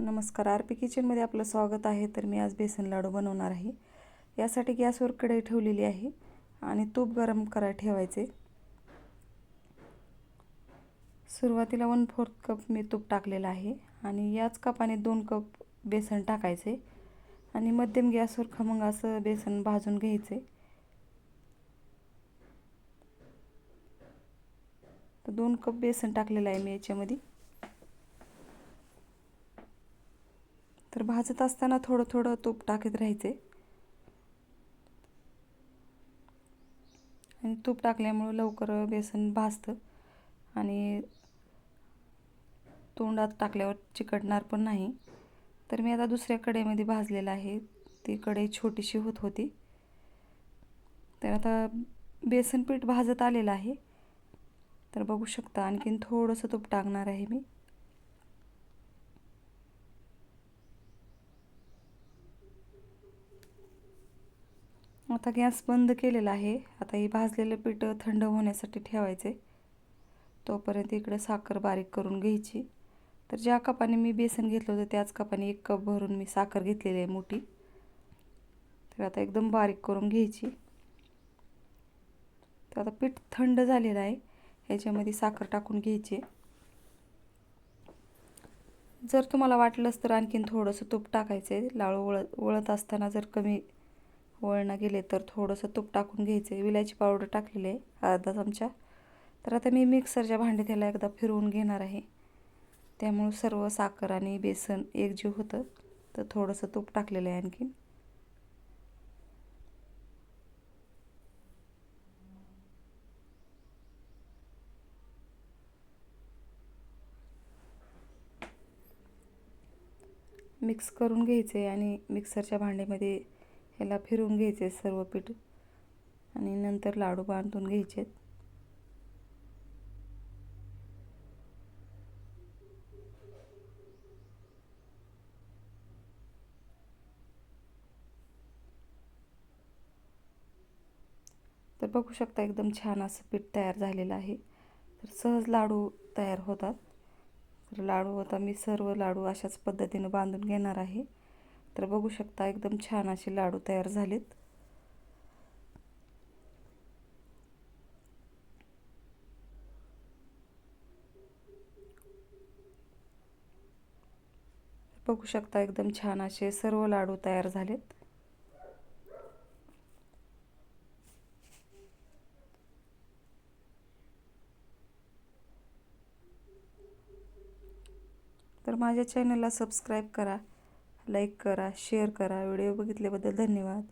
नमस्कार R P किचनमध्ये आपलं स्वागत आहे. तर मी आज बेसन लाडू बनवणार आहे. यासाठी गॅसवर कढई ठेवलेली आहे आणि तूप गरम करायला ठेवायचे. सुरुवातीला वन फोर्थ कप मी तूप टाकलेलं आहे आणि याच कपाने दोन कप बेसन टाकायचे आणि मध्यम गॅसवर खमंग असं बेसन भाजून घ्यायचे. तर दोन कप बेसन टाकलेलं आहे मी याच्यामध्ये. तर भाजत असताना थोडं थोडं तूप टाकत राहायचे. आणि तूप टाकल्यामुळं लवकर बेसन भाजतं. आणि तोंडात टाकल्यावर चिकटणार पण नाही. तर मी आता दुसऱ्या कढईमध्ये भाजलेलं आहे. ती कढई छोटीशी होत होती. तर आता बेसन पीठ भाजत आलेलं आहे. तर बघू शकता आणखीन थोडंसं तूप टाकणार आहे मी. आता गॅस बंद केलेला आहे. आता हे भाजलेलं पीठ थंड होण्यासाठी ठेवायचे तोपर्यंत इकडे साखर बारीक करून घ्यायची. तर ज्या कपाने मी बेसन घेतलं होतं त्याच कपाने एक कप भरून मी साखर घेतलेली आहे मोठी. तर आता एकदम बारीक करून घ्यायची. तर आता पीठ थंड झालेलं आहे. ह्याच्यामध्ये साखर टाकून घ्यायची. जर तुम्हाला वाटलंच तर आणखीन थोडंसं तूप टाकायचं आहे लाळू वळत वळत असताना जर कमी वळणं गेले तर थोडंसं तूप टाकून घ्यायचं आहे. विलायची पावडर टाकलेली आहे अर्धा चमचा. तर आता मी मिक्सरच्या भांडी त्याला एकदा फिरवून घेणार आहे. त्यामुळं सर्व साखर आणि बेसन एकजीव होतं. तर थोडंसं तूप टाकलेलं आहे आणखीन. मिक्स करून घ्यायचे आणि मिक्सरच्या भांड्यामध्ये ह्याला फिरून घ्यायचे सर्व पीठ आणि नंतर लाडू बांधून घ्यायचे. तर बघू शकता एकदम छान असं पीठ तयार झालेलं आहे. तर सहज लाडू तयार होतात. तर लाडू आता मी सर्व लाडू अशाच पद्धतीनं बांधून घेणार आहे. तर बघू शकता एकदम छान असे लाडू तयार झालेत. बघू शकता एकदम छान असे सर्व लाडू तयार झालेत. तर माझ्या चॅनलला सबस्क्राईब करा. लाईक करा शेअर करा. व्हिडिओ बघितल्याबद्दल धन्यवाद.